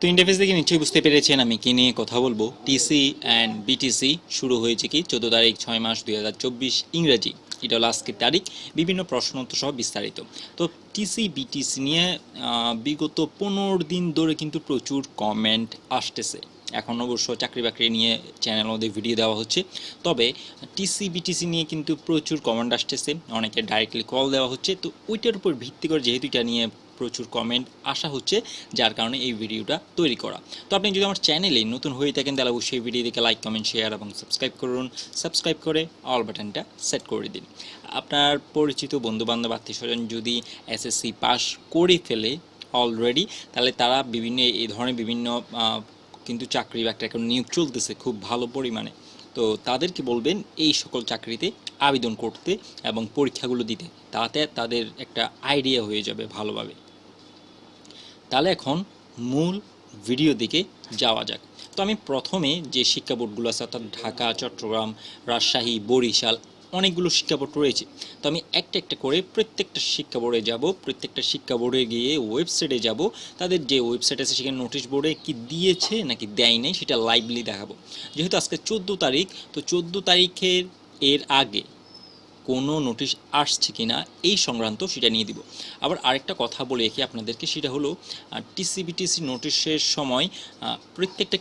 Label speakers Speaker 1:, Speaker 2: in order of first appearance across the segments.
Speaker 1: তো ইন্টারফেস দেখে নিশ্চয়ই বুঝতে পেরেছেন আমি কি নিয়ে কথা বলব। টিসি অ্যান্ড বিটিসি শুরু হয়েছে কি চোদ্দ তারিখ ছয় মাস দুই হাজার চব্বিশ ইংরেজি। এটা হলো আজকের তারিখ, বিভিন্ন প্রশ্ন সহ বিস্তারিত। তো টিসি বিটিসি নিয়ে বিগত পনেরো দিন ধরে কিন্তু প্রচুর কমেন্ট আসতেছে। এখন অবশ্য চাকরি বাকরি নিয়ে চ্যানেল মধ্যে ভিডিও দেওয়া হচ্ছে। তবে টিসি বিটিসি নিয়ে কিন্তু প্রচুর কমেন্ট আসতেছে, অনেকে ডাইরেক্টলি কল দেওয়া হচ্ছে। তো ওইটার উপর ভিত্তি করে যেহেতু এটা নিয়ে প্রচুর কমেন্ট আসা হচ্ছে, যার কারণে এই ভিডিওটা তৈরি করা। তো আপনি যদি আমার চ্যানেলে নতুন হয়ে থাকেন, তাহলে অবশ্যই ভিডিও দেখে লাইক কমেন্ট শেয়ার এবং সাবস্ক্রাইব করুন। সাবস্ক্রাইব করে অল বাটনটা সেট করে দিন। আপনার পরিচিত বন্ধুবান্ধব আত্মীয় স্বজন যদি এসএসসি পাস করে ফেলে অলরেডি তাহলে তারা বিভিন্ন, এই ধরনের বিভিন্ন কিন্তু চাকরি বা একটা এখন নিয়োগ চলতেছে খুব ভালো পরিমাণে। তো তাদেরকে বলবেন, এই সকল চাকরিতে আবেদন করতে এবং পরীক্ষাগুলো দিতে। তাতে তাদের একটা আইডিয়া হয়ে যাবে ভালোভাবে। তাহলে এখন মূল ভিডিও দিকে যাওয়া যাক। তো আমি প্রথমে যে শিক্ষা বোর্ডগুলো আছে, অর্থাৎ ঢাকা, চট্টগ্রাম, রাজশাহী, বরিশাল, অনেকগুলো শিক্ষা বোর্ড রয়েছে। তো আমি একটা একটা করে প্রত্যেকটা শিক্ষা বোর্ডে যাব, প্রত্যেকটা শিক্ষা বোর্ডে গিয়ে ওয়েবসাইটে যাব। তাদের যে ওয়েবসাইট আছে, সেখানে নোটিশ বোর্ডে কি দিয়েছে নাকি দেয় নাই, সেটা লাইভলি দেখাবো। যেহেতু আজকে চোদ্দ তারিখ, তো চোদ্দ তারিখের, এর আগে কোনো নোটিশ আসছে কি না এই সংক্রান্ত সেটা নিয়ে দিব। আবার আরেকটা কথা বলে রেখে আপনাদেরকে, সেটা হলো টিসিবিটিসি নোটিশের সময় প্রত্যেকটা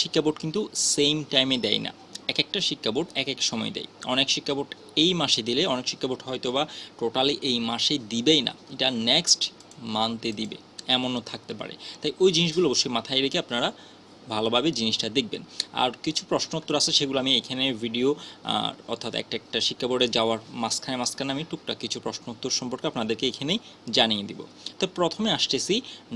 Speaker 1: শিক্ষা বোর্ড কিন্তু সেম টাইমে দেয় না। এক একটা শিক্ষা বোর্ড এক এক সময় দেয়। অনেক শিক্ষা বোর্ড এই মাসে দিলে, অনেক শিক্ষা বোর্ড হয়তো বা টোটালি এই মাসে দিবেই না। এটা নেক্সট মান্থে দিবে। এমনও থাকতে পারে। তাই ওই জিনিসগুলো অবশ্যই মাথায় রেখে আপনারা ভালোভাবে জিনিসটা দেখবেন। আর কিছু প্রশ্ন উত্তর আছে, সেগুলো আমি এখানে ভিডিও অর্থাৎ একটা একটা শিক্ষা বোর্ডে যাওয়ার মাঝখানে মাঝখানে আমি টুকটাক কিছু প্রশ্ন উত্তর সম্পর্কে আপনাদেরকে এখানেই জানিয়ে দিব। তো প্রথমে আসতেছি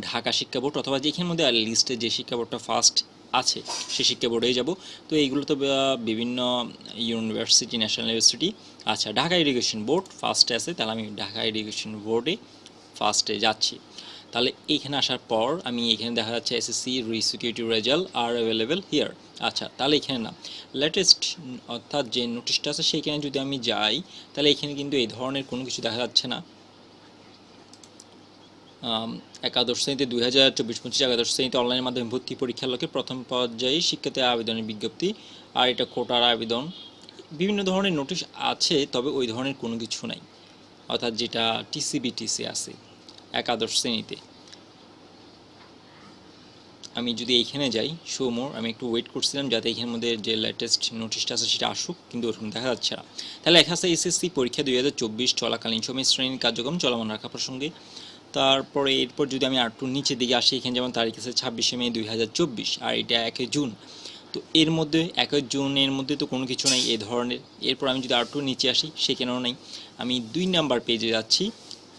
Speaker 1: ঢাকা শিক্ষা বোর্ড, অথবা যেখানের মধ্যে লিস্টে যে শিক্ষা বোর্ডটা ফার্স্ট আছে, সে শিক্ষা বোর্ডেই যাব। তো এইগুলো তো বিভিন্ন ইউনিভার্সিটি ন্যাশনাল ইউনিভার্সিটি আচ্ছা ঢাকা এডুকেশন বোর্ড ফার্স্টে আছে, তাহলে আমি ঢাকা এডুকেশন বোর্ডে ফার্স্টে যাচ্ছি। তাহলে এইখানে আসার পর আমি এখানে দেখা যাচ্ছে এসএসসি রিসিকিউটিভ রেজাল্ট আর অ্যাভেলেবেল হিয়ার আচ্ছা তাহলে এখানে না লেটেস্ট অর্থাৎ যে নোটিশটা আছে সেইখানে যদি আমি যাই, তাহলে এখানে কিন্তু এই ধরনের কোনো কিছু দেখা যাচ্ছে না। একাদশ শ্রেণীতে দুই হাজার চব্বিশ পঁচিশ একাদশ শ্রেণীতে অনলাইনের মাধ্যমে ভর্তি পরীক্ষার লক্ষ্যে প্রথম পর্যায়ে শিক্ষার্থী আবেদনের বিজ্ঞপ্তি আর এটা কোটার আবেদন। বিভিন্ন ধরনের নোটিশ আছে, তবে ওই ধরনের কোনো কিছু নাই। অর্থাৎ যেটা টিসিবিটিসি আছে। একাদশ শ্রেণীতে। আমি যদি এইখানে যাই শো মোর আমি একটু ওয়েট করছিলাম যাতে এখানের মধ্যে যে লেটেস্ট নোটিশটা আছে সেটা আসুক, কিন্তু ওরকম দেখা যাচ্ছে না। তাহলে লেখা আছে এসএসসি পরীক্ষা দুই হাজার চব্বিশ চলাকালীন সময় শ্রেণির কার্যক্রম চলমান রাখা প্রসঙ্গে। তারপরে এরপর যদি আমি আরেকটু নিচের দিকে আসি, এখানে যেমন তারিখ আছে ছাব্বিশে মে দুই হাজার চব্বিশ, আর এটা একই জুন। তো এর মধ্যে একই জুনের মধ্যে তো কোনো কিছু নাই এ ধরনের। এরপর আমি যদি আরেকটু নিচে আসি, সেখানেও নাই। আমি দুই নাম্বার পেজে যাচ্ছি।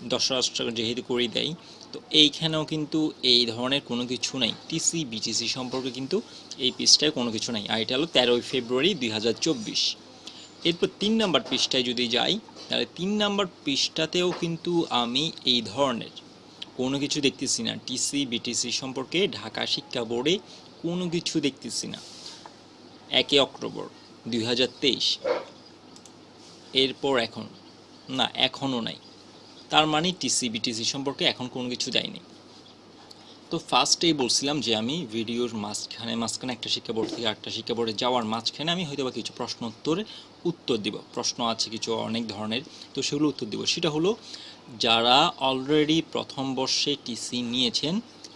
Speaker 1: দশ রাষ্ট্র যেহেতু করেই দেয়, তো এইখানেও কিন্তু এই ধরনের কোনো কিছু নাই। টিসি বিটিসি সম্পর্কে কিন্তু এই পৃষ্ঠায় কোনো কিছু নাই। আর এটা হলো তেরোই ফেব্রুয়ারি দুই হাজার চব্বিশ। এরপর তিন নাম্বার পৃষ্ঠায় যদি যাই, তাহলে তিন নাম্বার পৃষ্ঠাতেও কিন্তু আমি এই ধরনের কোনো কিছু দেখতেছি না। টিসি বিটিসি সম্পর্কে ঢাকা শিক্ষা বোর্ডে কোনো কিছু দেখতেছি না। একে অক্টোবর দুই হাজার তেইশ। এরপর এখন, না, এখনও নাই। তার মানে টিসি বিটিসি সম্পর্কে এখন কোনো কিছু দেয়নি তো ফার্স্টেই বলছিলাম যে আমি ভিডিওর মাঝখানে মাঝখানে একটা শিক্ষা বোর্ড থেকে আরেকটা শিক্ষা বোর্ডে যাওয়ার মাঝখানে আমি হয়তো বা কিছু প্রশ্ন উত্তরে উত্তর দিব। প্রশ্ন আছে কিছু অনেক ধরনের, তো সেগুলো উত্তর দিব। সেটা হলো, যারা অলরেডি প্রথম বর্ষে টিসি নিয়েছেন,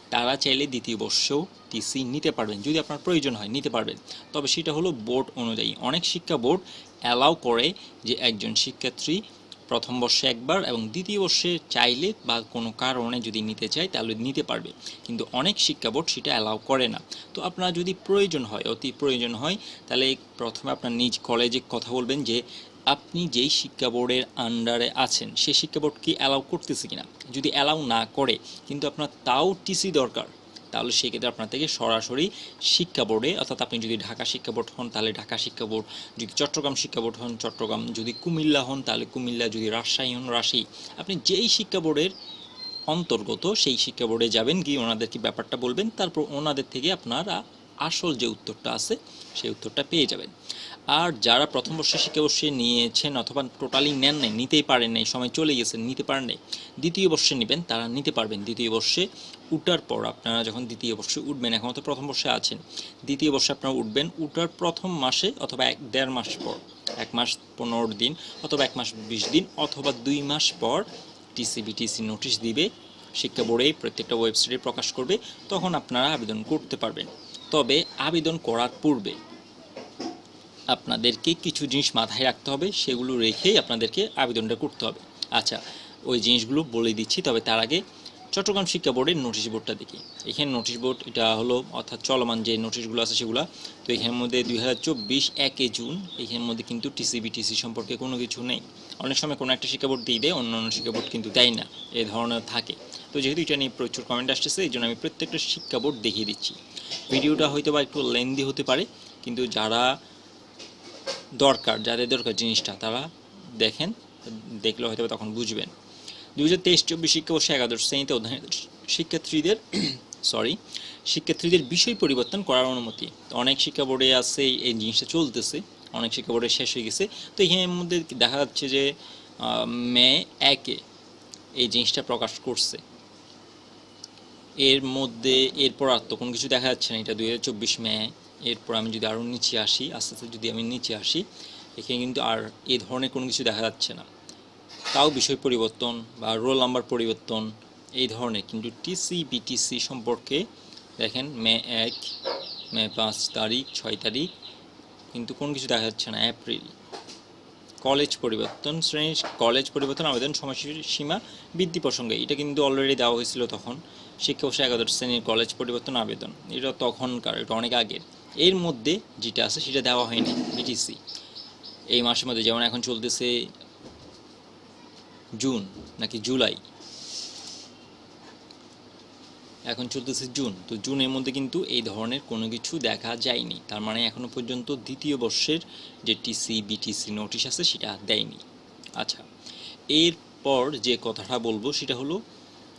Speaker 1: তারা চাইলে দ্বিতীয় বর্ষেও টিসি নিতে পারবেন। যদি আপনার প্রয়োজন হয়, নিতে পারবেন। তবে সেটা হলো বোর্ড অনুযায়ী। অনেক শিক্ষা বোর্ড অ্যালাউ করে যে একজন শিক্ষার্থী প্রথম বর্ষে একবার এবং দ্বিতীয় বর্ষে চাইলে বা কোনো কারণে যদি নিতে চায়, তাহলে নিতে পারবে। কিন্তু অনেক শিক্ষা বোর্ড সেটা অ্যালাউ করে না। তো আপনার যদি প্রয়োজন হয়, অতি প্রয়োজন হয়, তাহলে প্রথমে আপনার নিজ কলেজে কথা বলবেন যে, আপনি যেই শিক্ষা বোর্ডের আন্ডারে আছেন সেই শিক্ষা বোর্ড কি অ্যালাউ করতেছে কিনা? যদি অ্যালাউ না করে, কিন্তু আপনার তাও টিসি দরকার তাহলে সেক্ষেত্রে আপনার থেকে সরাসরি শিক্ষা বোর্ডে, অর্থাৎ আপনি যদি ঢাকা শিক্ষা বোর্ড হন, তাহলে ঢাকা শিক্ষা বোর্ড, যদি চট্টগ্রাম শিক্ষা বোর্ড হন, চট্টগ্রাম, যদি কুমিল্লা হন, তাহলে কুমিল্লা, যদি রাজশাহী হন, রাজশাহী। আপনি যেই শিক্ষা বোর্ডের অন্তর্গত, সেই শিক্ষা বোর্ডে যাবেন, গিয়ে ওনাদেরকে ব্যাপারটা বলবেন, তারপর ওনাদের থেকে আপনারা আসল যে উত্তরটা আছে, সেই উত্তরটা পেয়ে যাবেন। আর যারা প্রথম বর্ষে শিক্ষাবর্ষে নিয়েছেন অথবা টোটালি নেন নাই, নিতেই পারেন নাই, সময় চলে গেছে, নিতে পারেন নাই, দ্বিতীয় বর্ষে নেবেন, তারা নিতে পারবেন। দ্বিতীয় বর্ষে উঠার পর আপনারা যখন দ্বিতীয় বর্ষে উঠবেন, এখন তো প্রথম বর্ষে আছেন, দ্বিতীয় বর্ষে আপনারা উঠবেন, উঠার প্রথম মাসে অথবা এক, দেড় মাস পর, এক মাস পনেরো দিন অথবা এক মাস বিশ দিন অথবা দুই মাস পর টিসিবিটিসি নোটিশ দিবে, শিক্ষা বোর্ডে প্রত্যেকটা ওয়েবসাইটে প্রকাশ করবে, তখন আপনারা আবেদন করতে পারবেন। তবে আবেদন করার পূর্বে আপনাদেরকে কিছু জিনিস মাথায় রাখতে হবে, সেগুলো রেখেই আপনাদেরকে আবেদনটা করতে হবে। আচ্ছা ওই জিনিসগুলো বলে দিচ্ছি, তবে তার আগে চট্টগ্রাম শিক্ষা বোর্ডের নোটিশ বোর্ডটা দেখি। এখানে নোটিশ বোর্ড, এটা হলো অর্থাৎ চলমান যে নোটিশগুলো আছে সেগুলো, তো এখানের মধ্যে দুই হাজার চব্বিশ একে জুন, এখানের মধ্যে কিন্তু টিসিবিটিসি সম্পর্কে কোনো কিছু নেই। অনেক সময় কোনো একটা শিক্ষা বোর্ড দিয়ে দেয়, অন্য অন্য শিক্ষা বোর্ড কিন্তু দেয় না, এ ধরনের থাকে। তো যেহেতু এটা নিয়ে প্রচুর কমেন্ট আসতেছে, এই জন্য আমি প্রত্যেকটা শিক্ষা বোর্ড দেখিয়ে দিচ্ছি। ভিডিওটা হয়তো বা একটু লেন্দি হতে পারে, কিন্তু যারা দরকার, যাদের দরকার জিনিসটা, তারা দেখেন, দেখলে হয়তো তখন বুঝবেন। দু হাজার তেইশ চব্বিশ শিক্ষাবর্ষে একাদশ শ্রেণীতে অধ্যয়ন শিক্ষার্থীদের সরি শিক্ষার্থীদের বিষয় পরিবর্তন করার অনুমতি। অনেক শিক্ষা বোর্ডে আছে, এই জিনিসটা চলতেছে, অনেক শিক্ষা বোর্ডে শেষ হয়ে গেছে। তো এখানের মধ্যে দেখা যাচ্ছে যে মে একে এই জিনিসটা প্রকাশ করছে। এর মধ্যে এরপর আর তো কোনো কিছু দেখা যাচ্ছে না, এটা দুই হাজার চব্বিশ মে এরপর আমি যদি আরও নিচে আসি, আস্তে আস্তে যদি আমি নিচে আসি, এখানে কিন্তু আর এই ধরনের কোনো কিছু দেখা যাচ্ছে না। তাও বিষয় পরিবর্তন বা রোল নাম্বার পরিবর্তন, এই ধরনের। কিন্তু টিসি বিটিসি সম্পর্কে দেখেন, মে এক, মে পাঁচ তারিখ, ছয় তারিখ, কিন্তু কোনো কিছু দেখা যাচ্ছে না, এপ্রিল। কলেজ পরিবর্তন, শ্রেণির কলেজ পরিবর্তন, আবেদন সময়সীমা বৃদ্ধি প্রসঙ্গে। এটা কিন্তু অলরেডি দেওয়া হয়েছিল তখন। শিক্ষাবর্ষ একাদশ শ্রেণির কলেজ পরিবর্তন, আবেদন। এটা তখনকার, এটা অনেক আগের। এর মধ্যে যেটা আছে সেটা দেওয়া হয়নি বিটিসি এই মাসের মধ্যে যেমন এখন চলতেছে জুন নাকি জুলাই এখন চলতেছে জুন তো জুনের মধ্যে কিন্তু এই ধরনের কোনো কিছু দেখা যায়নি। তার মানে এখনও পর্যন্ত দ্বিতীয় বর্ষের যে টিসি বিটিসি নোটিশ আছে সেটা দেয়নি। আচ্ছা এরপর যে কথাটা বলব সেটা হলো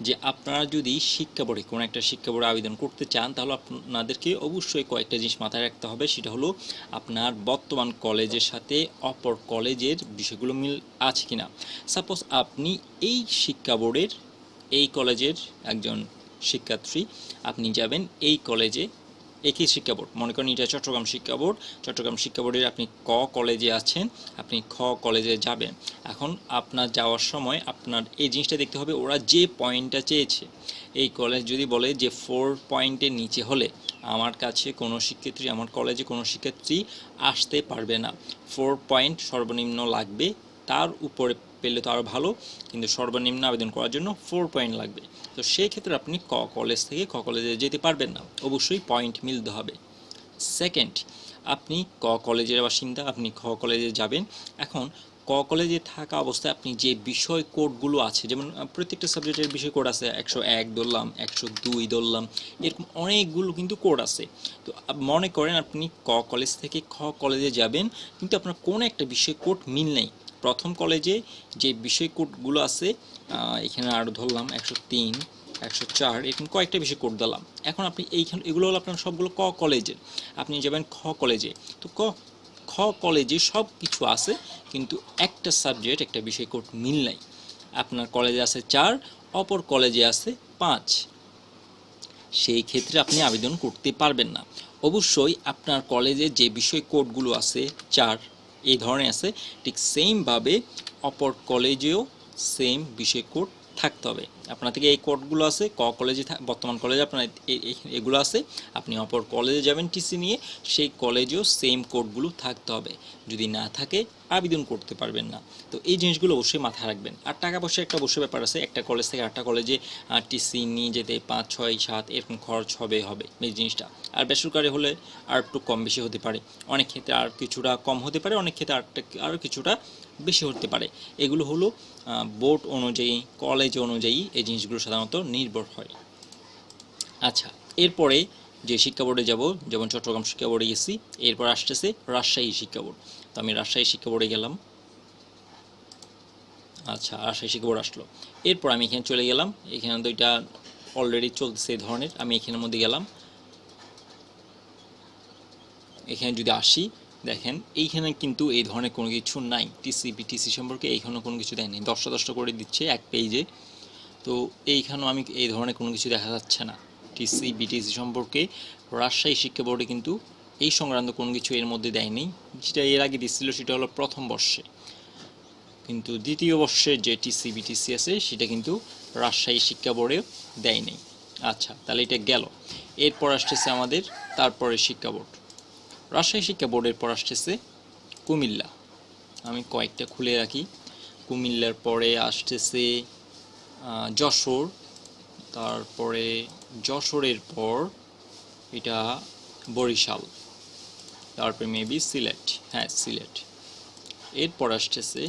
Speaker 1: যে আপনারা যদি শিক্ষা বোর্ডে কোনো একটা শিক্ষা বোর্ডে আবেদন করতে চান, তাহলে আপনাদেরকে অবশ্যই কয়েকটা জিনিস মাথায় রাখতে হবে। সেটা হলো আপনার বর্তমান কলেজের সাথে অপর কলেজের বিষয়গুলো মিল আছে কিনা। সাপোজ আপনি এই শিক্ষা বোর্ডের, এই কলেজের একজন শিক্ষার্থী, আপনি যাবেন এই কলেজে একই শিক্ষা বোর্ড। মনে করেন এটা চট্টগ্রাম শিক্ষা বোর্ড। চট্টগ্রাম শিক্ষা বোর্ডের আপনি ক কলেজে আছেন, আপনি খ কলেজে যাবেন। এখন আপনার যাওয়ার সময় আপনার এই জিনিসটা দেখতে হবে, ওরা যে পয়েন্টটা চেয়েছে। এই কলেজ যদি বলে যে ফোর পয়েন্টের নিচে হলে আমার কাছে কোনো শিক্ষার্থী, আমার কলেজে কোনো শিক্ষার্থী আসতে পারবে না। ফোর পয়েন্ট সর্বনিম্ন লাগবে, তার উপরে পেলে তো আরও ভালো, কিন্তু সর্বনিম্ন আবেদন করার জন্য ফোর পয়েন্ট লাগবে। তো সেই ক্ষেত্রে আপনি ক কলেজ থেকে ক কলেজে যেতে পারবেন না। অবশ্যই পয়েন্ট মিলতে হবে। সেকেন্ড আপনি ক কলেজের বাসিন্দা, আপনি খ কলেজে যাবেন। এখন, ক কলেজে থাকা অবস্থায় আপনি যে বিষয় কোডগুলো আছে, যেমন প্রত্যেকটা সাবজেক্টের বিষয় কোড আছে, একশো এক ধরলাম, একশো দুই ধরলাম, এরকম অনেকগুলো কিন্তু কোড আছে। তো মনে করেন আপনি ক কলেজ থেকে খ কলেজে যাবেন, কিন্তু আপনার কোনো একটা বিষয় কোড মিল নেই। প্রথম কলেজে যে বিষয় কোডগুলো আছে এখানে আরও ধরলাম একশো তিন, একশো চার, এরকম কয়েকটা বিষয় কোড দিলাম এখন আপনি এইখানে, এগুলো হলো আপনার সবগুলো ক কলেজের আপনি যাবেন খ কলেজে তো ক, খ কলেজে সব কিছু আছে, কিন্তু একটা সাবজেক্ট একটা বিষয় কোড মিল নাই। আপনার কলেজে আছে চার, অপর কলেজে আছে পাঁচ। সেই ক্ষেত্রে আপনি আবেদন করতে পারবেন না। অবশ্যই আপনার কলেজে যে বিষয় কোডগুলো আছে, চার এই ধরনের আছে। ঠিক সেমভাবে অপর কলেজেও সেম বিষয় কোড থাকতে হবে। আপনার থেকে এই কোডগুলো আছে, ক কলেজে বর্তমান কলেজে আপনার এগুলো আছে। আপনি অপর কলেজে যাবেন টিসি নিয়ে, সেই কলেজেও সেম কোডগুলো থাকতে হবে। যদি না থাকে, আবেদন করতে পারবেন না। তো এই জিনিসগুলো অবশ্যই মাথায় রাখবেন। আর টাকা পয়সা একটা অবশ্যই ব্যাপার আছে, একটা কলেজ থেকে আটটা কলেজে টিসি নিয়ে যেতে পাঁচ, ছয়, সাত, এরকম খরচ হবে হবে এই জিনিসটা। আর বেসরকারি হলে আর একটু কম বেশি হতে পারে। অনেক ক্ষেত্রে আর কিছুটা কম হতে পারে, অনেক ক্ষেত্রে আরটা আরও কিছুটা বেশি হতে পারে। এগুলো হলো বোর্ড অনুযায়ী কলেজ অনুযায়ী এই জিনিসগুলো সাধারণত নির্ভর হয়। আচ্ছা এরপরে যে শিক্ষা বোর্ডে যাব, যেমন চট্টগ্রাম শিক্ষা বোর্ডে গেছি, এরপর আসতেছে রাজশাহী শিক্ষা বোর্ড। তো আমি রাজশাহী শিক্ষা বোর্ডে গেলাম। আচ্ছা রাজশাহী শিক্ষা বোর্ড আসলো। এরপর আমি এখানে চলে গেলাম, এখানে দুইটা অলরেডি চলতেছে এই ধরনের, আমি এখানের মধ্যে গেলাম। এখানে যদি আসি, দেখেন এইখানে কিন্তু এই ধরনের কোনো কিছু নাই। টিসি বিটিসি সম্পর্কে এইখানে কোনো কিছু দেয়নি। দশটা দশটা করে দিচ্ছে এক পেজে তো এইখানেও আমি এই ধরনের কোনো কিছু দেখা যাচ্ছে না। টিসি বিটিসি সম্পর্কে রাজশাহী শিক্ষা বোর্ডে কিন্তু এই সংক্রান্ত কোনো কিছু এর মধ্যে দেয়নি। যেটা এর আগে দিচ্ছিল সেটা হলো প্রথম বর্ষে। কিন্তু দ্বিতীয় বর্ষে যে টিসি বিটিসি আছে, সেটা কিন্তু রাজশাহী শিক্ষা বোর্ডে দেয়নি। আচ্ছা তাহলে এটা গেল। এরপর আসতেছে আমাদের তারপরে শিক্ষা বোর্ড। রাজশাহী শিক্ষা বোর্ডের পর আসতেছে কুমিল্লা। আমি কয়েকটা খুলে রাখি। কুমিল্লার পরে আসতেছে যশোর, তারপরে যশোরের পর এটা বরিশাল, তারপরে মেবি সিলেট হ্যাঁ সিলেট। এরপর আসতেছে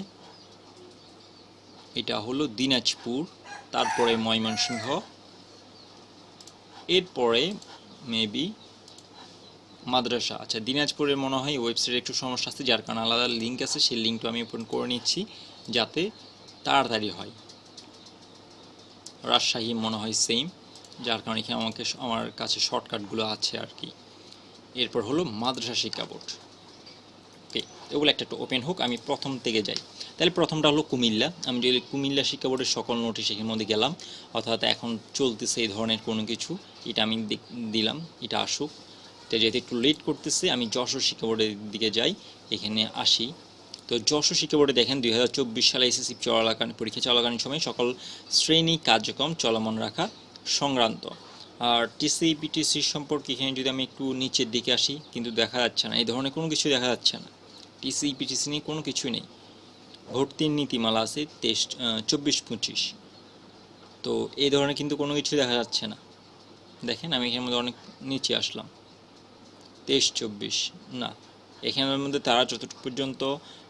Speaker 1: এটা হলো দিনাজপুর, তারপরে ময়মনসিংহ, এরপরে মেবি মাদ্রাসা। আচ্ছা দিনাজপুরের মনে হয় ওয়েবসাইটে একটু সমস্যা আছে, যার কারণে আলাদা লিঙ্ক আছে, সেই লিঙ্কটা আমি ওপেন করে নিচ্ছি, যাতে তাড়াতাড়ি হয়। রাজশাহী মনে হয় সেম যার কারণে এখানে আমাকে আমার কাছে শর্টকাটগুলো আছে আর কি। এরপর হলো মাদ্রাসা শিক্ষা বোর্ড। ওকে এগুলো একটা একটু ওপেন হোক, আমি প্রথম থেকে যাই। তাহলে প্রথমটা হলো কুমিল্লা। আমি যদি কুমিল্লা শিক্ষা বোর্ডের সকল নোটিশ এর মধ্যে গেলাম, অর্থাৎ এখন চলতেছে এই ধরনের কোনো কিছু, এটা আমি দিলাম, এটা আসুক। এটা যেহেতু একটু লেট করতেছে, আমি যশোর শিক্ষা বোর্ডের দিকে যাই, এখানে আসি। তো যশোর শিক্ষা বোর্ডে দেখেন দুই হাজার চব্বিশ সালে এসএসসি চলাকালীন, পরীক্ষা চলাকালীন সময় সকল শ্রেণি কার্যক্রম চলমান রাখা সংক্রান্ত। আর টিসি পিটিসি সম্পর্কে এখানে যদি আমি একটু নিচের দিকে আসি, কিন্তু দেখা যাচ্ছে না, এই ধরনের কোনো কিছু দেখা যাচ্ছে না। টিসি পিটিসি নিয়ে কোনো কিছুই নেই। ভর্তির নীতিমালা আছে তেইশ চব্বিশ, পঁচিশ। তো এই ধরনের কিন্তু কোনো কিছু দেখা যাচ্ছে না। দেখেন আমি এখানের মধ্যে অনেক নিচে আসলাম। তেইশ, চব্বিশ, না। এখানের মধ্যে তারা যতটুকু পর্যন্ত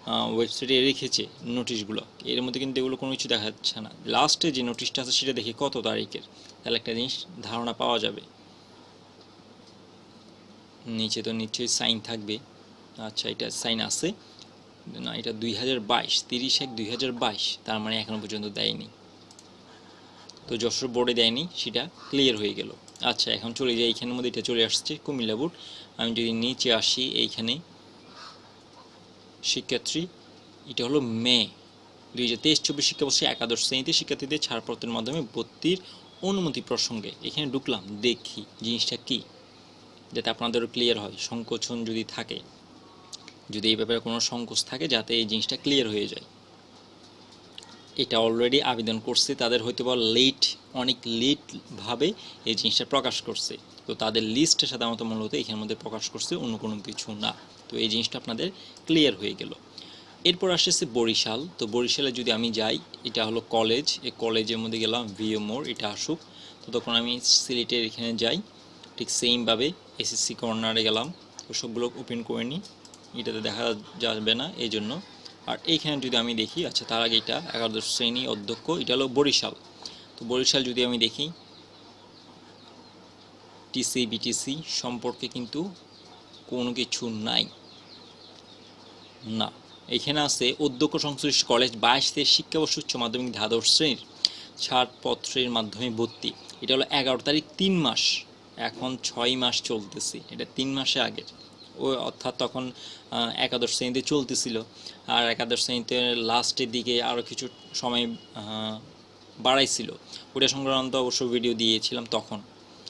Speaker 1: ওয়েবসাইটে রেখেছে নোটিশগুলো এর মধ্যে কিন্তু এগুলো কোনো কিছু দেখা যাচ্ছে না লাস্টে যে নোটিশটা আছে সেটা দেখি কত তারিখের? তাহলে একটা জিনিস ধারণা পাওয়া যাবে। নিচে তো নিশ্চয়ই সাইন থাকবে। আচ্ছা এটা সাইন আছে। না, এটা দুই হাজার বাইশ, তিরিশ এক দুই হাজার বাইশ। তার মানে এখনও পর্যন্ত দেয়নি। তো যশোর বোর্ডে দেয়নি, সেটা ক্লিয়ার হয়ে গেল। আচ্ছা এখন চলে যাই এইখানের মধ্যে এটা চলে আসছে কুমিল্লা বোর্ড আমি যদি নিচে আসি, এইখানে শিক্ষার্থী, এটা হলো মে দুই হাজার তেইশ চব্বিশ শিক্ষাবর্ষে একাদশ শ্রেণীতে শিক্ষার্থীদের ছাড়পত্রের মাধ্যমে ভর্তির অনুমতি প্রসঙ্গে এখানে ঢুকলাম, দেখি জিনিসটা কি, যাতে আপনাদেরও ক্লিয়ার হয়, সংকোচন যদি থাকে, যদি এই ব্যাপারে কোনো সংকোচ থাকে, যাতে এই জিনিসটা ক্লিয়ার হয়ে যায়। এটা অলরেডি আবেদন করছে, তাদের হয়তো বা লেট অনেক লেটভাবে এই জিনিসটা প্রকাশ করছে। তো তাদের লিস্টে সাধারণত মূলত এখানের মধ্যে প্রকাশ করছে, অন্য কোনো কিছু না। তো এই জিনিসটা আপনাদের ক্লিয়ার হয়ে গেল। এরপর আসতেছে বরিশাল। তো বরিশালে যদি আমি যাই, এটা হলো কলেজ এই কলেজের মধ্যে গেলাম ভিও মোর এটা আসুক। তো তখন আমি সিলেটের এখানে যাই। ঠিক সেমভাবে এসএসসি কর্নারে গেলাম। তো সবগুলো ওপেন করে নিই। এটাতে দেখা যাবে না এই জন্য আর এইখানে যদি আমি দেখি আচ্ছা তার আগে এটা একাদশ শ্রেণি অধ্যক্ষ, এটা হলো বরিশাল। তো বরিশাল যদি আমি দেখি টিসি বিটিসি সম্পর্কে কিন্তু কোনো কিছু নাই। না। এখানে আছে অধ্যক্ষ সংশ্লিষ্ট কলেজ বাইশ থেকে শিক্ষাবর্ষ উচ্চ মাধ্যমিক দ্বাদশ শ্রেণির ছাড়পত্রের মাধ্যমে ভর্তি। এটা হলো এগারো তারিখ, তিন মাস। এখন ছয় মাস চলতেছে। এটা তিন মাসে আগের। ও অর্থাৎ তখন একাদশ শ্রেণীতে চলতেছিল। আর একাদশ শ্রেণীতে লাস্টের দিকে আরও কিছু সময় বাড়াইছিল। ওটা সংক্রান্ত অবশ্য ভিডিও দিয়েছিলাম তখন।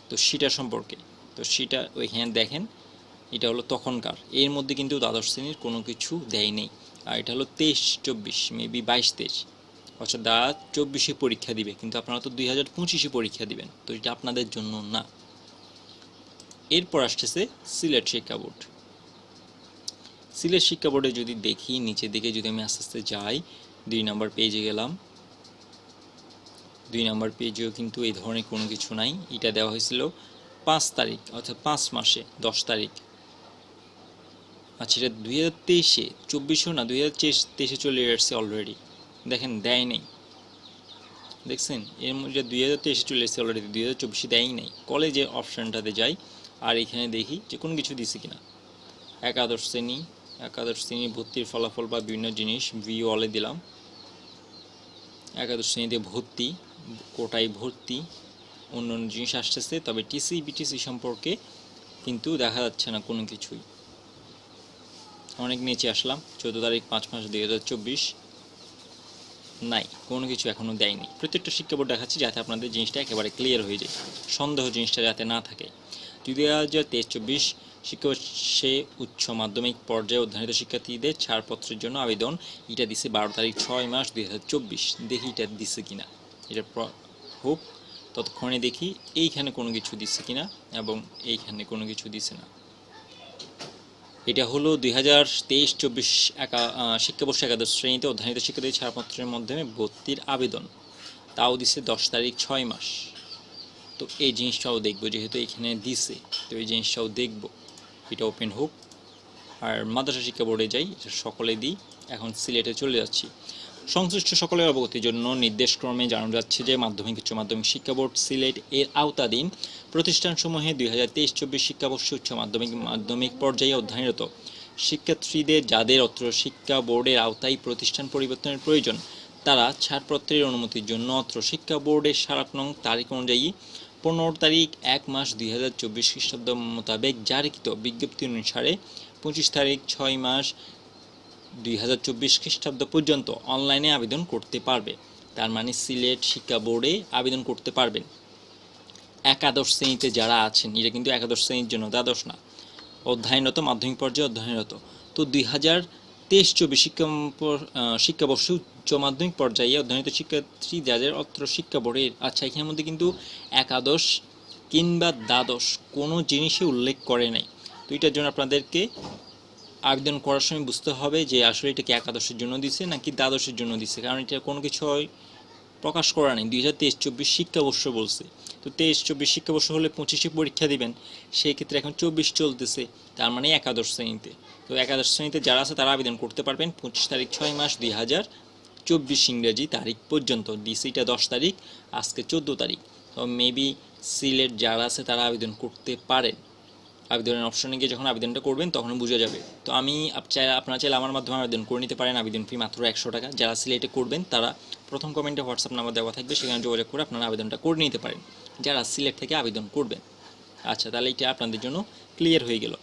Speaker 1: তো সেটা সম্পর্কে। তো সেটা ওইখানে দেখেন। এটা হলো তখনকার। এর মধ্যে কিন্তু দ্বাদশ শ্রেণির কোনো কিছু দেয়নি আর এটা হলো তেইশ, চব্বিশ মেবি বাইশ, তেইশ। অর্থাৎ দ্বারা চব্বিশে পরীক্ষা দিবে, কিন্তু আপনারা তো দুই হাজার পঁচিশে পরীক্ষা দিবেন, তো এটা আপনাদের জন্য না। এরপর আসতেছে সিলেট শিক্ষা বোর্ড। সিলেট শিক্ষা বোর্ডে যদি দেখি, নিচের দিকে যদি আমি আস্তে আস্তে যাই, দুই নাম্বার পেজে গেলাম। দুই নাম্বার পেজেও কিন্তু এই ধরনের কোনো কিছু নাই। এটা দেওয়া হয়েছিল পাঁচ তারিখ, অর্থাৎ পাঁচ মাসে, দশ তারিখ। আচ্ছা এটা দুই হাজার তেইশে, চব্বিশেও না, দুই হাজার তেইশ তেইশে চলে এসছে অলরেডি দেখেন, দেয় নেই। দেখছেন? এর মধ্যে দুই হাজার তেইশে চলে এসেছে অলরেডি দুই হাজার চব্বিশে দেয়ই নেই। কলেজে অপশানটাতে যাই, আর এখানে দেখি যে কোনো কিছু দিছে কিনা। একাদশ শ্রেণি একাদশ শ্রেণি ভর্তির ফলাফল বা বিভিন্ন জিনিস ভিও অলে দিলাম। একাদশ শ্রেণীতে ভর্তি, কোটায় ভর্তি, অন্য অন্য জিনিস আসতেছে, তবে টিসি বিটিসি সম্পর্কে কিন্তু দেখা যাচ্ছে না কোনো কিছুই। অনেক নিচে আসলাম, চোদ্দ তারিখ পাঁচ মাস দুই হাজার চব্বিশ। নাই, কোনো কিছু এখনও দেয়নি। প্রত্যেকটা শিক্ষা বোর্ড দেখাচ্ছি যাতে আপনাদের জিনিসটা একেবারে ক্লিয়ার হয়ে যায়, সন্দেহ জিনিসটা যাতে না থাকে। দুই হাজার তেইশ চব্বিশ শিক্ষাবর্ষে উচ্চ মাধ্যমিক পর্যায়ে অধ্যয়নিত শিক্ষার্থীদের ছাড়পত্রের জন্য আবেদন। এটা দিছে বারো তারিখ ছয় মাস দুই হাজার চব্বিশ। দেখি এটা দিছে কিনা। এটা হোক, ততক্ষণে দেখি এইখানে কোনো কিছু দিচ্ছে কিনা এবং এইখানে কোনো কিছু দিছে না। এটা হলো দুই হাজার তেইশ, চব্বিশ একা শিক্ষাবর্ষ একাদশ শ্রেণীতে অধ্যয়নিত শিক্ষার্থী ছাড়পত্রের মাধ্যমে ভর্তির আবেদন। তাও দিছে দশ তারিখ, ছয় মাস। তো এই জিনিসটাও দেখব, যেহেতু এখানে দিছে, তো এই জিনিসটাও দেখব। এটা ওপেন হোক। আর মাদ্রাসা শিক্ষা বোর্ডে যাই সকলে দিই। এখন সিলেটে চলে যাচ্ছি। সংশ্লিষ্ট সকলের অবগতির জন্য নির্দেশক্রমে জানানো যাচ্ছে যে মাধ্যমিক উচ্চ মাধ্যমিক শিক্ষা বোর্ড, সিলেট এর আওতাধীন প্রতিষ্ঠানসমূহে দুই হাজার তেইশ চব্বিশ শিক্ষাবর্ষে উচ্চ মাধ্যমিক মাধ্যমিক পর্যায়ে অধ্যয়নরত শিক্ষার্থীদের যাদের অত্র শিক্ষা বোর্ডের আওতায় প্রতিষ্ঠান পরিবর্তনের প্রয়োজন, তারা ছাড়পত্রের অনুমতির জন্য অত্র শিক্ষা বোর্ডের সারাক নং তারিখ অনুযায়ী পনেরো তারিখ এক মাস দুই হাজার চব্বিশ খ্রিস্টাব্দ মোতাবেক জারিকৃত বিজ্ঞপ্তি অনুসারে পঁচিশ তারিখ ছয় মাস দুই হাজার চব্বিশ খ্রিস্টাব্দ পর্যন্ত অনলাইনে আবেদন করতে পারবে। তার মানে সিলেট শিক্ষা বোর্ডে আবেদন করতে পারবেন। একাদশ শ্রেণীতে যারা আছেন এটা কিন্তু একাদশ শ্রেণির জন্য দ্বাদশ না। অধ্যয়নরত, মাধ্যমিক পর্যায়ে অধ্যয়নরত। তো দুই হাজার তেইশ চব্বিশ শিক্ষা শিক্ষাবর্ষে উচ্চ মাধ্যমিক পর্যায়ে অধ্যয়নিত শিক্ষার্থী যাদের অত্র শিক্ষা বোর্ডের আচ্ছা এখানের মধ্যে কিন্তু একাদশ কিংবা দ্বাদশ কোনো জিনিসই উল্লেখ করে নাই। তো এটার জন্য আপনাদেরকে আবেদন করার সময় বুঝতে হবে যে আসলে এটাকে একাদশের জন্য দিছে নাকি দ্বাদশের জন্য দিছে, কারণ এটা কোনো কিছু প্রকাশ করা নেই। দুই হাজার তেইশ চব্বিশ শিক্ষাবর্ষ বলছে। তো তেইশ চব্বিশ শিক্ষাবর্ষ হলে পঁচিশে পরীক্ষা দিবেন সেই ক্ষেত্রে এখন চব্বিশ চলতেছে, তার মানে একাদশ শ্রেণীতে। তো একাদশ শ্রেণীতে যারা আছে তারা আবেদন করতে পারবেন পঁচিশ তারিখ ছয় মাস, দুই হাজার চব্বিশ ইংরেজি তারিখ পর্যন্ত। ডিসিটা দশ তারিখ, আজকে চোদ্দ তারিখ। তো মেবি সিলেট যারা আছে তারা আবেদন করতে পারেন। আবেদনের অপশনে গিয়ে যখন আবেদনটা করবেন তখন বোঝা যাবে। তো আমি চাই আপনারা চাইলে আমার মাধ্যমে আবেদন করে নিতে পারেন। আবেদন ফি মাত্র একশো টাকা। যারা সিলেটে করবেন, তারা প্রথম কমেন্টে হোয়াটসঅ্যাপ নাম্বার দেওয়া থাকবে। সেখানে যোগাযোগ করে আপনারা আবেদনটা করে নিতে পারেন। যারা সিলেট থেকে আবেদন করবেন। আচ্ছা তাহলে এটা আপনাদের জন্য ক্লিয়ার হয়ে গেল।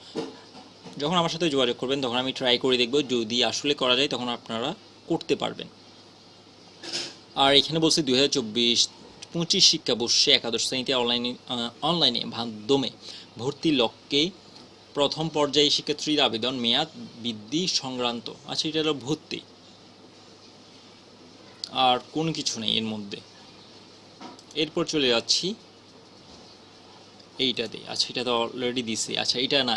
Speaker 1: যখন আমার সাথে যোগাযোগ করবেন, তখন আমি ট্রাই করে দেখব যদি আসলে করা যায়, তখন আপনারা করতে পারবেন। আর এখানে বলছে দুই হাজার চব্বিশ পঁচিশ শিক্ষাবর্ষে একাদশ শ্রেণীতে অনলাইনে অনলাইনে মাধ্যমে ভর্তির লক্ষ্যে প্রথম পর্যায়ে শিক্ষার্থীর আবেদন মেয়াদ বৃদ্ধি সংক্রান্ত। আচ্ছা এটা হলো ভর্তি। আর কোনো কিছু নেই এর মধ্যে। এরপর চলে যাচ্ছি এইটাতে আচ্ছা এটা তো অলরেডি দিছে। আচ্ছা এটা না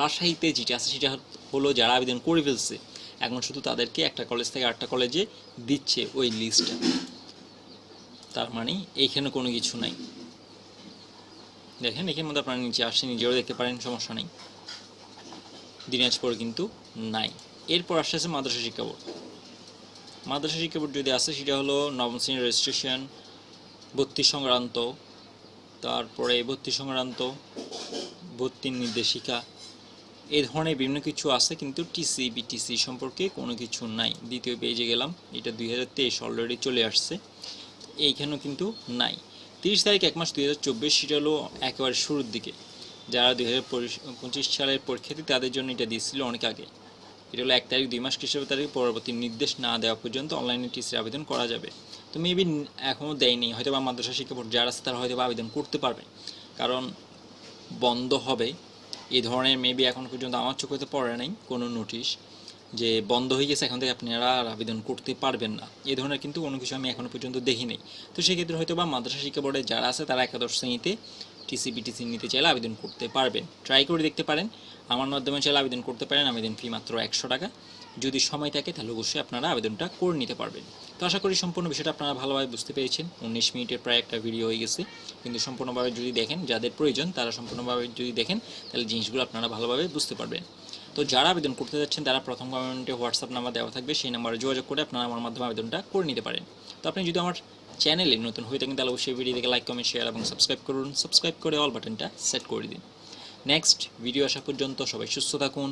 Speaker 1: রাজশাহীতে যেটা আছে, সেটা হলো যারা আবেদন করে ফেলছে, এখন শুধু তাদেরকে একটা কলেজ থেকে আরেকটা কলেজে দিচ্ছে ওই লিস্টটা তার মানে এইখানে কোনো কিছু নাই। দেখেন এখানের মধ্যে আপনারা নিচে আসে নিজেও দেখতে পারেন, সমস্যা নেই। দিনাজপুর কিন্তু নাই। এরপর আসছে আছে মাদ্রাসা শিক্ষা বোর্ড। মাদ্রাসা শিক্ষা বোর্ড যদি আসে, সেটা হলো নবম শ্রেণির রেজিস্ট্রেশন ভর্তি সংক্রান্ত, তারপরে ভর্তি সংক্রান্ত ভর্তির নির্দেশিকা, এই ধরনের বিভিন্ন কিছু আছে, কিন্তু টিসি, বিটিসি সম্পর্কে কোনো কিছু নাই। দ্বিতীয় পেজে গেলাম, এটা দুই হাজার তেইশ অলরেডি চলে আসছে, এইখানেও কিন্তু নাই। তিরিশ তারিখ এক মাস দুই হাজার চব্বিশ সেটা হলো একেবারে শুরুর দিকে। যারা দুই হাজার পঁচিশ সালের পরীক্ষার্থী তাদের জন্য এটা দিয়েছিল অনেক আগে। এটা হলো এক তারিখ, দুই মাস খ্রিস্টাব্দ তারিখ? পরবর্তী নির্দেশ না দেওয়া পর্যন্ত অনলাইনে টিসির আবেদন করা যাবে। তো মেবি এখনও দেয়নি। হয়তো বা মাদ্রাসা শিক্ষা বোর্ড যারা আছে, তারা হয়তো বা আবেদন করতে পারবে। কারণ বন্ধ হবে। এই ধরনের মেবি এখন পর্যন্ত আমার চোখে তো পড়ে নাই কোনো নোটিশ যে বন্ধ হয়ে গেছে, এখন থেকে আপনারা আর আবেদন করতে পারবেন না। এই ধরনের কিন্তু কোনো কিছু আমি এখনও পর্যন্ত দেখি নাই তো সেক্ষেত্রে হয়তো বা মাদ্রাসা শিক্ষা বোর্ডে যারা আছে, তারা একাদশ শ্রেণীতে টিসি বিটিসি নিতে চাইলে আবেদন করতে পারবেন। ট্রাই করে দেখতে পারেন। আমার মাধ্যমে চাইলে আবেদন করতে পারেন। আবেদন ফি মাত্র একশো টাকা। যদি সময় থাকে, তাহলে অবশ্যই আপনারা আবেদনটা করে নিতে পারবেন। তো আশা করি সম্পূর্ণ বিষয়টা আপনারা ভালোভাবে বুঝতে পেরেছেন। উনিশ মিনিটের প্রায় একটা ভিডিও হয়ে গেছে। কিন্তু সম্পূর্ণভাবে যদি দেখেন, যাদের প্রয়োজন, তারা সম্পূর্ণভাবে যদি দেখেন, তাহলে জিনিসগুলো আপনারা ভালোভাবে বুঝতে পারবেন। তো যারা আবেদন করতে যাচ্ছেন, তারা প্রথম কমেন্টে হোয়াটসঅ্যাপ নাম্বার দেওয়া থাকবে, সেই নাম্বারে যোগাযোগ করে আপনারা আমার মাধ্যমে আবেদনটা করে নিতে পারেন। তো আপনি যদি আমার চ্যানেলে নতুন হয়ে থাকেন, তাহলে অবশ্যই ভিডিও দেখে লাইক কমেন্ট শেয়ার এবং সাবস্ক্রাইব করুন। সাবস্ক্রাইব করে অল বাটনটা সেট করে দিন। নেক্সট ভিডিও আসা পর্যন্ত সবাই সুস্থ থাকুন,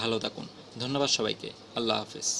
Speaker 1: ভালো থাকুন। ধন্যবাদ সবাইকে। আল্লাহ হাফেজ।